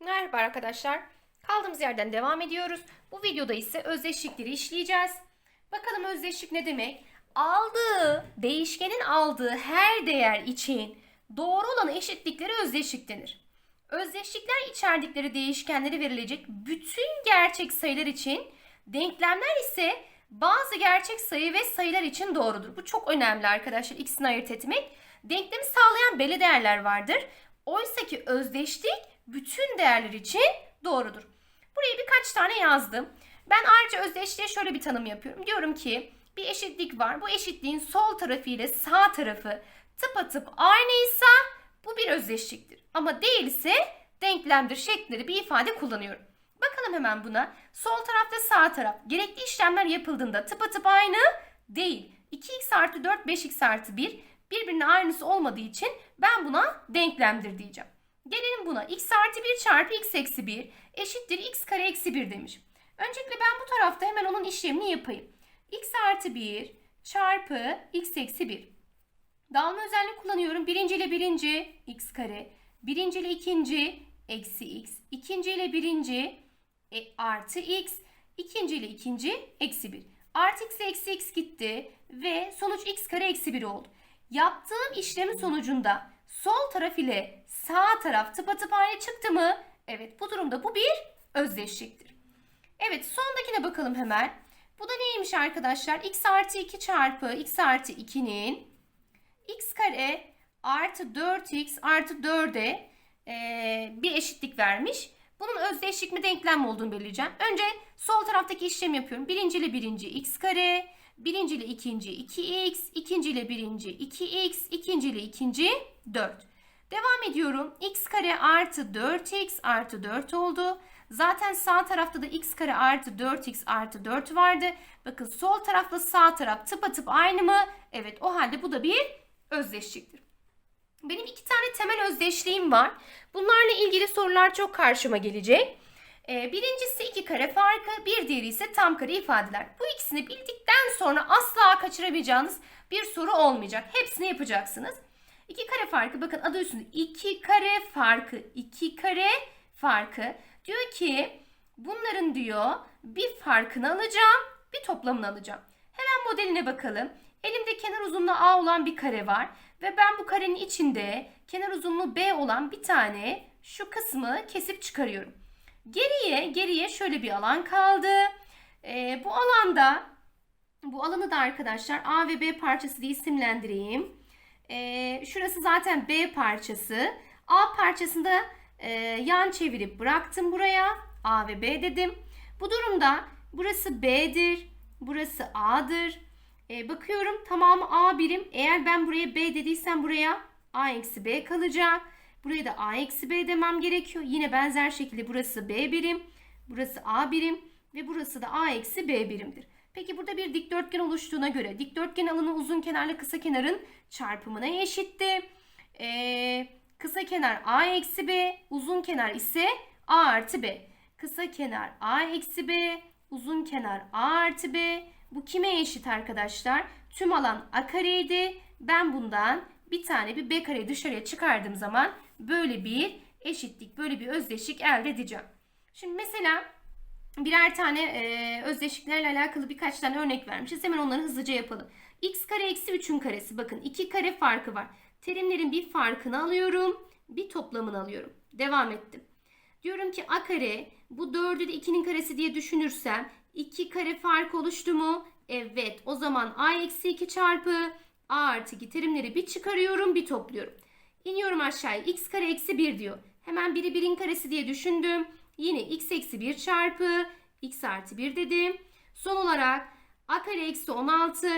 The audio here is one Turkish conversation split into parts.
Merhaba arkadaşlar. Kaldığımız yerden devam ediyoruz. Bu videoda ise özdeşlikleri işleyeceğiz. Bakalım özdeşlik ne demek? Aldığı, değişkenin aldığı her değer için doğru olan eşitlikleri özdeşlik denir. Özdeşlikler içerdikleri değişkenleri verilecek bütün gerçek sayılar için, denklemler ise bazı gerçek sayı ve sayılar için doğrudur. Bu çok önemli arkadaşlar ikisini ayırt etmek. Denklemi sağlayan belli değerler vardır. Oysa ki özdeşlik bütün değerler için doğrudur. Buraya birkaç tane yazdım. Ben ayrıca özdeşliğe şöyle bir tanım yapıyorum. Diyorum ki bir eşitlik var. Bu eşitliğin sol tarafı ile sağ tarafı tıpatıp aynıysa bu bir özdeşliktir. Ama değilse denklemdir şeklinde bir ifade kullanıyorum. Bakalım hemen buna. Sol taraf ve sağ taraf gerekli işlemler yapıldığında tıpatıp aynı değil. 2x artı 4 5x artı 1 birbirine aynısı olmadığı için ben buna denklemdir diyeceğim. Gelelim buna. x artı 1 çarpı x eksi 1 eşittir x kare eksi 1 demiş. Öncelikle ben bu tarafta hemen onun işlemini yapayım. x artı 1 çarpı x eksi 1. Dağılma özelliği kullanıyorum. Birinci ile birinci x kare. Birinci ile ikinci eksi x. İkinci ile birinci e, artı x. İkinci ile ikinci eksi 1. Artı x eksi x gitti ve sonuç x kare eksi 1 oldu. Yaptığım işlemin sonucunda sol taraf ile sağ taraf tıpatıp aynı çıktı mı? Evet bu durumda bu bir özdeşliktir. Evet sondakine bakalım hemen. Bu da neymiş arkadaşlar? x artı 2 çarpı x artı 2'nin x kare artı 4x artı 4'e ee, bir eşitlik vermiş. Bunun özdeşlik mi denklem mi olduğunu belirleyeceğim. Önce sol taraftaki işlemi yapıyorum. Birinci ile birinci x kare, birinci ile ikinci 2x, ikinci ile birinci 2x, ikinci ile ikinci 4. Devam ediyorum. x kare artı 4x artı 4 oldu. Zaten sağ tarafta da x kare artı 4x artı 4 vardı. Bakın sol tarafla sağ taraf tıpatıp aynı mı? Evet o halde bu da bir özdeşliktir. Benim iki tane temel özdeşliğim var. Bunlarla ilgili sorular çok karşıma gelecek. Ee, birincisi iki kare farkı, bir diğeri ise tam kare ifadeler. Bu ikisini bildikten sonra asla kaçıramayacağınız bir soru olmayacak. Hepsini yapacaksınız. İki kare farkı bakın adı üstünde iki kare farkı, iki kare farkı. Diyor ki bunların diyor bir farkını alacağım, bir toplamını alacağım. Hemen modeline bakalım. Elimde kenar uzunluğu A olan bir kare var. Ve ben bu karenin içinde kenar uzunluğu B olan bir tane şu kısmı kesip çıkarıyorum. Geriye geriye şöyle bir alan kaldı. Ee, bu alanda bu alanı da arkadaşlar A ve B parçası diye isimlendireyim. Ee, şurası zaten B parçası. A parçasında e, yan çevirip bıraktım buraya. A ve B dedim. Bu durumda burası B'dir. Burası A'dır. E, bakıyorum tamamı A birim. Eğer ben buraya B dediysem buraya A eksi B kalacak. Buraya da A eksi B demem gerekiyor. Yine benzer şekilde burası B birim. Burası A birim. Ve burası da A eksi B birimdir. Peki burada bir dikdörtgen oluştuğuna göre dikdörtgen alanı uzun kenarla kısa kenarın çarpımına eşitti. Ee, kısa kenar A eksi B, uzun kenar ise A artı B. Kısa kenar A eksi B, uzun kenar A artı B. Bu kime eşit arkadaşlar? Tüm alan A kareydi. Ben bundan bir tane bir B kare dışarıya çıkardığım zaman böyle bir eşitlik, böyle bir özdeşlik elde edeceğim. Şimdi mesela birer tane e, özdeşliklerle alakalı birkaç tane örnek vermişiz. Hemen onları hızlıca yapalım. x kare eksi 3'ün karesi. Bakın iki kare farkı var. Terimlerin bir farkını alıyorum. Bir toplamını alıyorum. Devam ettim. Diyorum ki a kare bu 4'ü de 2'nin karesi diye düşünürsem 2 kare fark oluştu mu? Evet. O zaman a eksi 2 çarpı a artı 2 terimleri bir çıkarıyorum bir topluyorum. İniyorum aşağıya. x kare eksi 1 diyor. Hemen biri 1'in karesi diye düşündüm. Yine x eksi 1 çarpı x artı 1 dedim. Son olarak a kare eksi 16.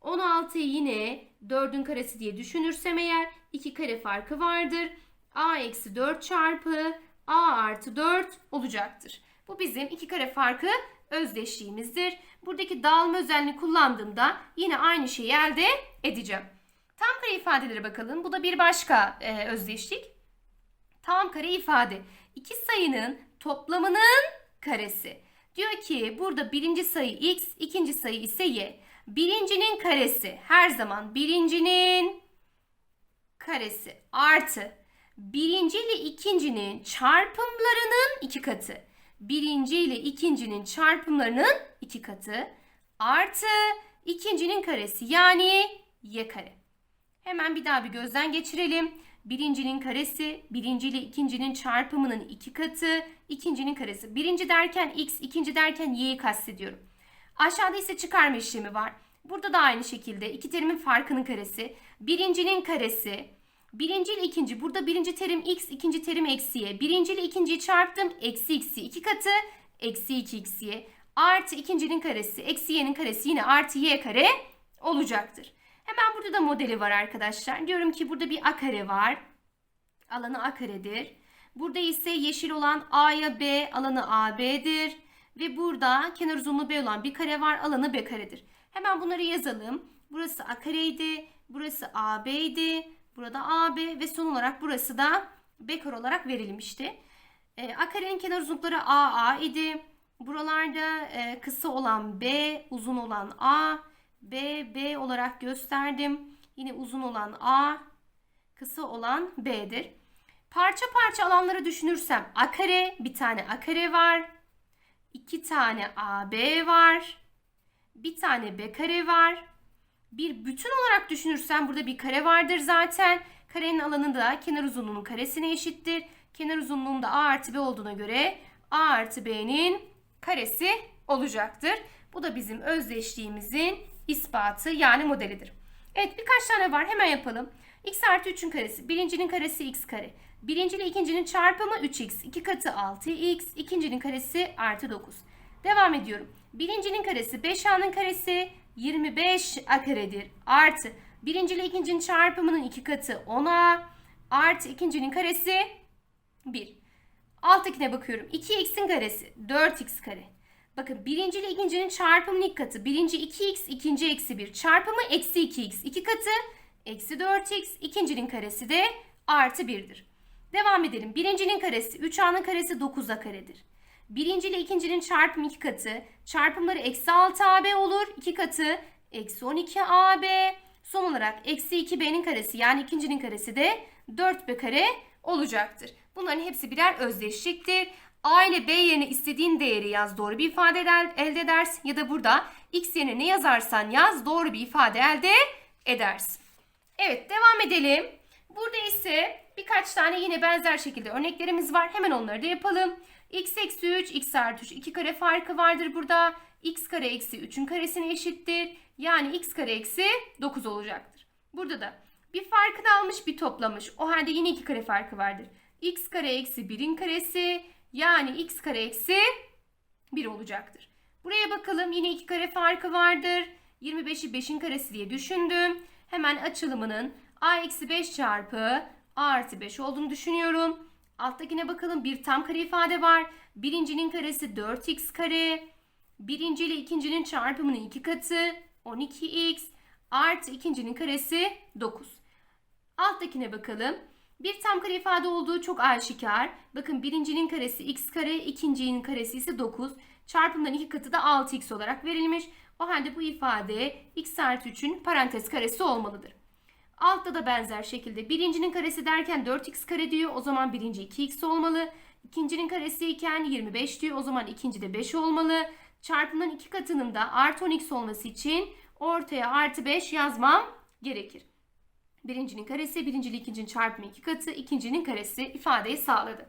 16'yı yine 4'ün karesi diye düşünürsem eğer 2 kare farkı vardır. a eksi 4 çarpı a artı 4 olacaktır. Bu bizim 2 kare farkı özdeşliğimizdir. Buradaki dağılma özelliğini kullandığımda yine aynı şeyi elde edeceğim. Kare ifadelere bakalım. Bu da bir başka e, özdeşlik. Tam kare ifade. İki sayının toplamının karesi. Diyor ki burada birinci sayı x, ikinci sayı ise y. Birincinin karesi her zaman birincinin karesi artı birinci ile ikincinin çarpımlarının iki katı. Birinci ile ikincinin çarpımlarının iki katı artı ikincinin karesi yani y kare. Hemen bir daha bir gözden geçirelim. Birincinin karesi, birinci ile ikincinin çarpımının iki katı, ikincinin karesi. Birinci derken x, ikinci derken y'yi kastediyorum. Aşağıda ise çıkarma işlemi var. Burada da aynı şekilde iki terimin farkının karesi, birincinin karesi, birinci ile ikinci. Burada birinci terim x, ikinci terim eksi y. Birinci ile ikinciyi çarptım, eksi x'i iki katı, eksi 2 x y. Artı ikincinin karesi, eksi y'nin karesi yine artı y kare olacaktır. Hemen burada da modeli var arkadaşlar. Diyorum ki burada bir a kare var. Alanı a karedir. Burada ise yeşil olan a'ya b, alanı ab'dir. Ve burada kenar uzunluğu b olan bir kare var, alanı b karedir. Hemen bunları yazalım. Burası a kareydi, burası ab'ydi, burada ab ve son olarak burası da b kare olarak verilmişti. E, a karenin kenar uzunlukları a a idi. Buralarda e, kısa olan b, uzun olan a, B, B olarak gösterdim. Yine uzun olan A, kısa olan B'dir. Parça parça alanları düşünürsem A kare, bir tane A kare var. iki tane AB var. Bir tane B kare var. Bir bütün olarak düşünürsem burada bir kare vardır zaten. Karenin alanı da kenar uzunluğunun karesine eşittir. Kenar uzunluğunda A artı B olduğuna göre A artı B'nin karesi olacaktır. Bu da bizim özdeşliğimizin ispatı yani modelidir. Evet birkaç tane var hemen yapalım. x artı 3'ün karesi. Birincinin karesi x kare. Birinci ile ikincinin çarpımı 3x. 2 katı 6x. ikincinin karesi artı 9. Devam ediyorum. Birincinin karesi 5a'nın karesi 25 a karedir. Artı birinci ile ikincinin çarpımının 2 katı 10a. Artı ikincinin karesi 1. Alttakine bakıyorum. 2x'in karesi 4x kare. Bakın birinci ile ikincinin çarpımının ilk katı. Birinci 2x, ikinci eksi 1. Çarpımı eksi 2x. iki katı eksi 4x. ikincinin karesi de artı 1'dir. Devam edelim. Birincinin karesi 3a'nın karesi 9a karedir. Birinci ile ikincinin çarpımı iki katı. Çarpımları eksi 6ab olur. iki katı eksi 12ab. Son olarak eksi 2b'nin karesi yani ikincinin karesi de 4b kare olacaktır. Bunların hepsi birer özdeşliktir. A ile B yerine istediğin değeri yaz doğru bir ifade elde edersin. Ya da burada x yerine ne yazarsan yaz doğru bir ifade elde edersin. Evet devam edelim. Burada ise birkaç tane yine benzer şekilde örneklerimiz var. Hemen onları da yapalım. x eksi 3, x artı 3, 2 kare farkı vardır burada. x kare eksi 3'ün karesine eşittir. Yani x kare eksi 9 olacaktır. Burada da bir farkını almış bir toplamış. O halde yine 2 kare farkı vardır. x kare eksi 1'in karesi yani x kare eksi 1 olacaktır. Buraya bakalım yine 2 kare farkı vardır. 25'i 5'in karesi diye düşündüm. Hemen açılımının a eksi 5 çarpı a artı 5 olduğunu düşünüyorum. Alttakine bakalım bir tam kare ifade var. Birincinin karesi 4x kare. Birinci ile ikincinin çarpımının iki katı 12x artı ikincinin karesi 9. Alttakine bakalım. Bir tam kare ifade olduğu çok aşikar. Bakın birincinin karesi x kare, ikincinin karesi ise 9. Çarpımdan iki katı da 6x olarak verilmiş. O halde bu ifade x artı 3'ün parantez karesi olmalıdır. Altta da benzer şekilde birincinin karesi derken 4x kare diyor. O zaman birinci 2x olmalı. İkincinin karesi iken 25 diyor. O zaman ikinci de 5 olmalı. Çarpımdan iki katının da artı 10x olması için ortaya artı 5 yazmam gerekir. Birincinin karesi, birinci ile ikincinin çarpımı iki katı, ikincinin karesi ifadeyi sağladı.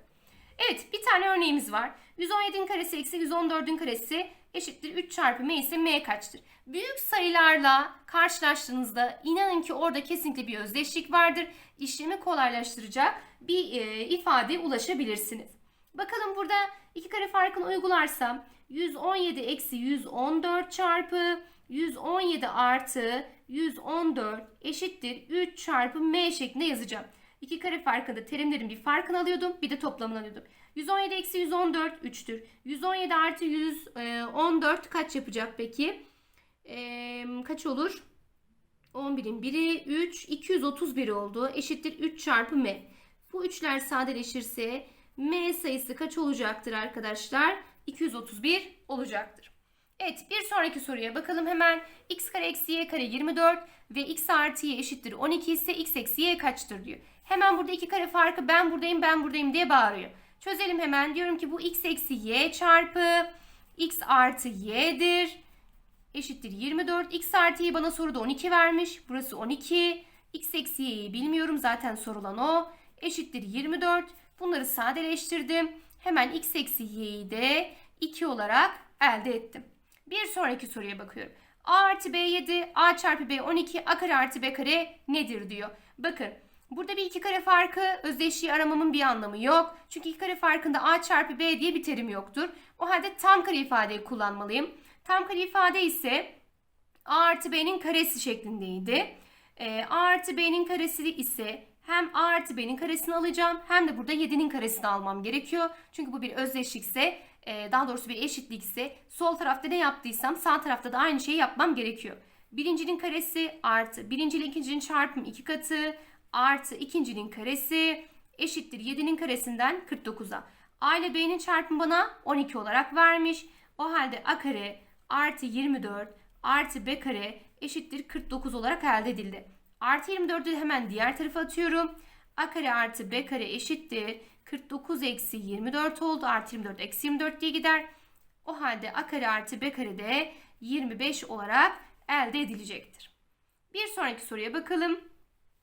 Evet bir tane örneğimiz var. 117'nin karesi eksi 114'ün karesi eşittir 3 çarpı m ise m kaçtır? Büyük sayılarla karşılaştığınızda inanın ki orada kesinlikle bir özdeşlik vardır. İşlemi kolaylaştıracak bir e, ifadeye ulaşabilirsiniz. Bakalım burada iki kare farkını uygularsam 117 eksi 114 çarpı 117 artı 114 eşittir 3 çarpı m şeklinde yazacağım. İki kare farkında terimlerin bir farkını alıyordum bir de toplamını alıyordum. 117 eksi 114 3'tür. 117 artı 114 kaç yapacak peki? Ee, kaç olur? 11'in biri 3, 231 oldu. Eşittir 3 çarpı m. Bu üçler sadeleşirse m sayısı kaç olacaktır arkadaşlar? 231 olacaktır. Evet bir sonraki soruya bakalım hemen. x kare eksi y kare 24 ve x artı y eşittir 12 ise x eksi y kaçtır diyor. Hemen burada iki kare farkı ben buradayım ben buradayım diye bağırıyor. Çözelim hemen. Diyorum ki bu x eksi y çarpı x artı y'dir. Eşittir 24. x artı y bana soruda 12 vermiş. Burası 12. x eksi y'yi bilmiyorum zaten sorulan o. Eşittir 24. Bunları sadeleştirdim. Hemen x eksi y'yi de 2 olarak elde ettim. Bir sonraki soruya bakıyorum. a artı b 7, a çarpı b 12, a kare artı b kare nedir diyor. Bakın burada bir iki kare farkı özdeşliği aramamın bir anlamı yok. Çünkü iki kare farkında a çarpı b diye bir terim yoktur. O halde tam kare ifadeyi kullanmalıyım. Tam kare ifade ise a artı b'nin karesi şeklindeydi. E, a artı b'nin karesi ise hem a artı b'nin karesini alacağım hem de burada 7'nin karesini almam gerekiyor. Çünkü bu bir özdeşlikse daha doğrusu bir eşitlikse sol tarafta ne yaptıysam sağ tarafta da aynı şeyi yapmam gerekiyor. Birincinin karesi artı birinci ile ikincinin çarpımı iki katı artı ikincinin karesi eşittir 7'nin karesinden 49'a. A ile B'nin çarpımı bana 12 olarak vermiş. O halde A kare artı 24 artı B kare eşittir 49 olarak elde edildi. Artı 24'ü hemen diğer tarafa atıyorum. A kare artı B kare eşittir 49 eksi 24 oldu. Artı 24 eksi 24 diye gider. O halde A kare artı B kare de 25 olarak elde edilecektir. Bir sonraki soruya bakalım.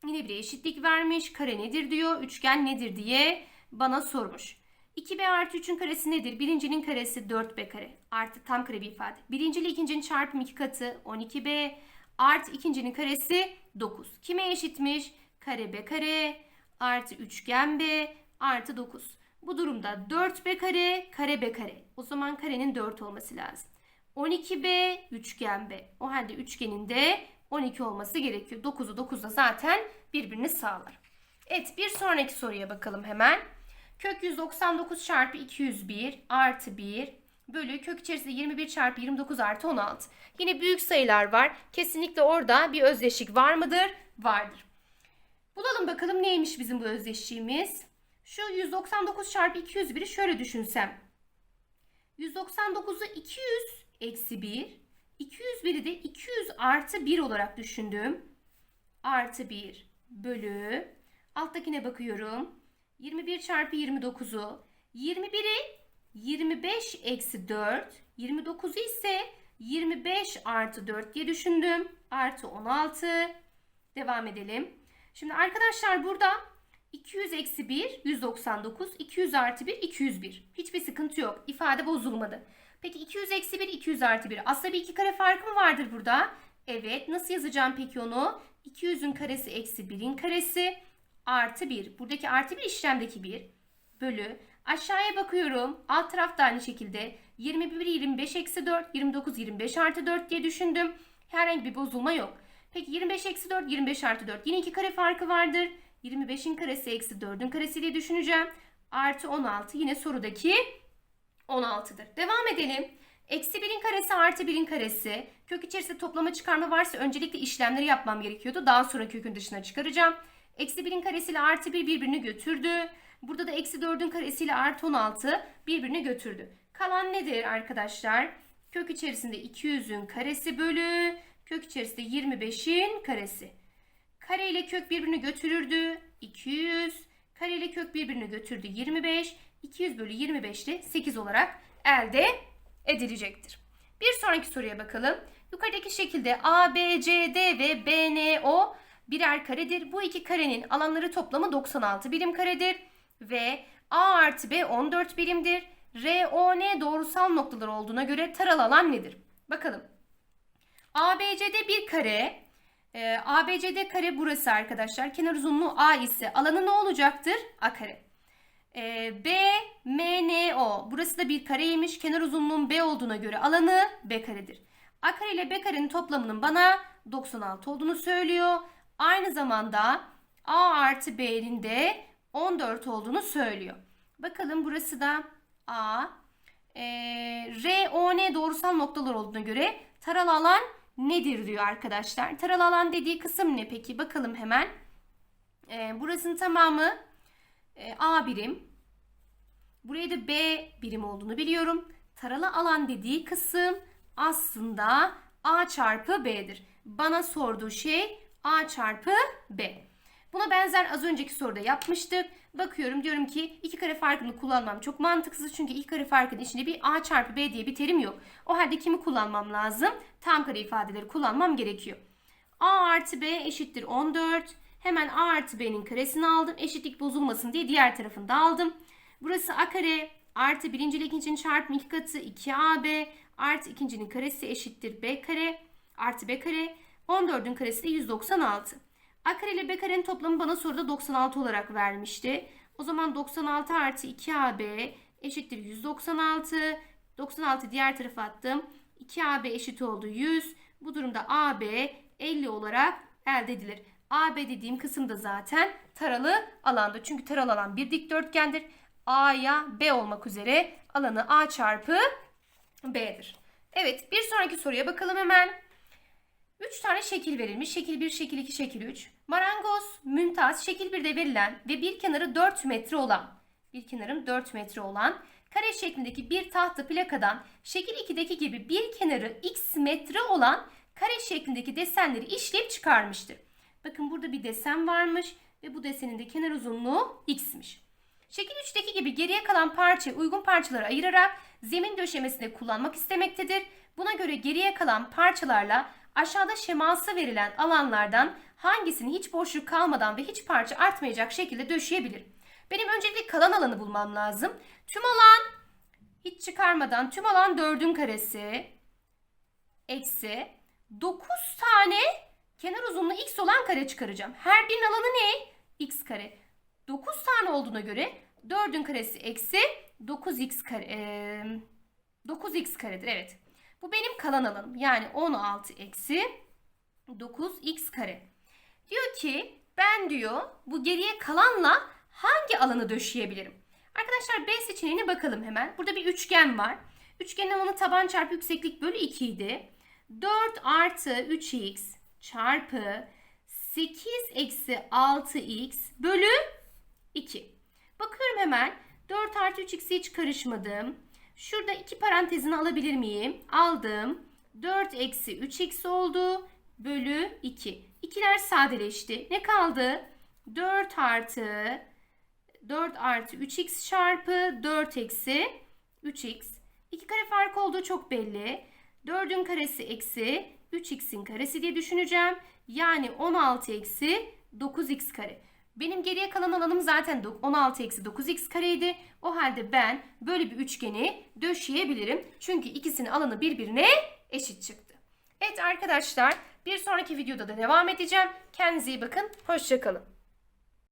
Yine bir eşitlik vermiş. Kare nedir diyor. Üçgen nedir diye bana sormuş. 2b artı 3'ün karesi nedir? Birincinin karesi 4b kare. Artı tam kare bir ifade. Birinci ile ikincinin çarpımı 2 katı 12b. Artı ikincinin karesi 9. Kime eşitmiş? Kare b kare artı üçgen b artı 9. Bu durumda 4b kare kare b kare. O zaman karenin 4 olması lazım. 12b üçgen b. O halde üçgenin de 12 olması gerekiyor. 9'u 9'da zaten birbirini sağlar. Evet bir sonraki soruya bakalım hemen. Kök 199 çarpı 201 artı 1 bölü kök içerisinde 21 çarpı 29 artı 16. Yine büyük sayılar var. Kesinlikle orada bir özdeşlik var mıdır? Vardır. Bulalım bakalım neymiş bizim bu özdeşliğimiz. Şu 199 çarpı 201'i şöyle düşünsem. 199'u 200 eksi 1. 201'i de 200 artı 1 olarak düşündüm. Artı 1 bölü. Alttakine bakıyorum. 21 çarpı 29'u. 21'i 25 eksi 4. 29'u ise 25 artı 4 diye düşündüm. Artı 16. Devam edelim. Şimdi arkadaşlar burada 200 eksi 1 199. 200 artı 1 201. Hiçbir sıkıntı yok. İfade bozulmadı. Peki 200 eksi 1 200 artı 1. Aslında bir iki kare farkı mı vardır burada? Evet. Nasıl yazacağım peki onu? 200'ün karesi eksi 1'in karesi artı 1. Buradaki artı 1 işlemdeki 1 bölü. Aşağıya bakıyorum. Alt tarafta aynı şekilde 21 25 eksi 4 29 25 artı 4 diye düşündüm. Herhangi bir bozulma yok. Peki 25 eksi 4 25 artı 4. Yine iki kare farkı vardır. 25'in karesi eksi 4'ün karesi diye düşüneceğim. Artı 16 yine sorudaki 16'dır. Devam edelim. Eksi 1'in karesi artı 1'in karesi. Kök içerisinde toplama çıkarma varsa öncelikle işlemleri yapmam gerekiyordu. Daha sonra kökün dışına çıkaracağım. Eksi 1'in karesiyle artı 1 birbirini götürdü. Burada da eksi 4'ün karesiyle artı 16 birbirini götürdü. Kalan nedir arkadaşlar? Kök içerisinde 200'ün karesi bölü kök içerisinde 25'in karesi. Kare ile kök birbirini götürürdü. 200. Kare ile kök birbirini götürdü. 25. 200 bölü 25 de 8 olarak elde edilecektir. Bir sonraki soruya bakalım. Yukarıdaki şekilde A, B, C, D ve B, N, O birer karedir. Bu iki karenin alanları toplamı 96 birim karedir. Ve A artı B 14 birimdir. R, O, N doğrusal noktalar olduğuna göre taralı alan nedir? Bakalım. ABC'de bir kare. E, ABCD kare burası arkadaşlar. Kenar uzunluğu A ise alanı ne olacaktır? A kare. E, B, M, N, O. Burası da bir kareymiş. Kenar uzunluğun B olduğuna göre alanı B karedir. A kare ile B karenin toplamının bana 96 olduğunu söylüyor. Aynı zamanda A artı B'nin de 14 olduğunu söylüyor. Bakalım burası da A. E, R, O, N doğrusal noktalar olduğuna göre taralı alan nedir diyor arkadaşlar. Taralı alan dediği kısım ne peki? Bakalım hemen. E, burasının tamamı e, A birim. Buraya da B birim olduğunu biliyorum. Taralı alan dediği kısım aslında A çarpı B'dir. Bana sorduğu şey A çarpı B. Buna benzer az önceki soruda yapmıştık. Bakıyorum diyorum ki iki kare farkını kullanmam çok mantıksız. Çünkü iki kare farkının içinde bir a çarpı b diye bir terim yok. O halde kimi kullanmam lazım? Tam kare ifadeleri kullanmam gerekiyor. a artı b eşittir 14. Hemen a artı b'nin karesini aldım. Eşitlik bozulmasın diye diğer tarafını da aldım. Burası a kare artı birinci ile ikincinin çarpımı iki katı 2ab artı ikincinin karesi eşittir b kare artı b kare. 14'ün karesi de 196. A kare ile B karenin toplamı bana soruda 96 olarak vermişti. O zaman 96 artı 2AB eşittir 196. 96 diğer tarafa attım. 2AB eşit oldu 100. Bu durumda AB 50 olarak elde edilir. AB dediğim kısım da zaten taralı alanda. Çünkü taralı alan bir dikdörtgendir. A'ya B olmak üzere alanı A çarpı B'dir. Evet bir sonraki soruya bakalım hemen. 3 tane şekil verilmiş. Şekil 1, şekil 2, şekil 3. Marangoz, mümtaz, şekil 1'de verilen ve bir kenarı 4 metre olan, bir kenarın 4 metre olan kare şeklindeki bir tahta plakadan şekil 2'deki gibi bir kenarı x metre olan kare şeklindeki desenleri işleyip çıkarmıştır. Bakın burada bir desen varmış ve bu desenin de kenar uzunluğu x'miş. Şekil 3'teki gibi geriye kalan parça uygun parçalara ayırarak zemin döşemesinde kullanmak istemektedir. Buna göre geriye kalan parçalarla aşağıda şeması verilen alanlardan hangisini hiç boşluk kalmadan ve hiç parça artmayacak şekilde döşeyebilir? Benim öncelikle kalan alanı bulmam lazım. Tüm alan hiç çıkarmadan tüm alan 4'ün karesi eksi 9 tane kenar uzunluğu x olan kare çıkaracağım. Her birinin alanı ne? x kare. 9 tane olduğuna göre 4'ün karesi eksi 9x kare. eee, 9x karedir evet. Bu benim kalan alanım. Yani 16 eksi 9x kare. Diyor ki ben diyor bu geriye kalanla hangi alanı döşeyebilirim? Arkadaşlar B seçeneğine bakalım hemen. Burada bir üçgen var. Üçgenin alanı taban çarpı yükseklik bölü 2 idi. 4 artı 3x çarpı 8 eksi 6x bölü 2. Bakıyorum hemen. 4 artı 3x'e hiç karışmadım. Şurada iki parantezini alabilir miyim? Aldım. 4 eksi 3x oldu. Bölü 2. İkiler sadeleşti. Ne kaldı? 4 artı 4 artı 3x çarpı 4 eksi 3x. İki kare fark olduğu çok belli. 4'ün karesi eksi 3x'in karesi diye düşüneceğim. Yani 16 eksi 9x kare. Benim geriye kalan alanım zaten 16 eksi 9x kareydi. O halde ben böyle bir üçgeni döşeyebilirim. Çünkü ikisinin alanı birbirine eşit çıktı. Evet arkadaşlar bir sonraki videoda da devam edeceğim. Kendinize iyi bakın. Hoşçakalın.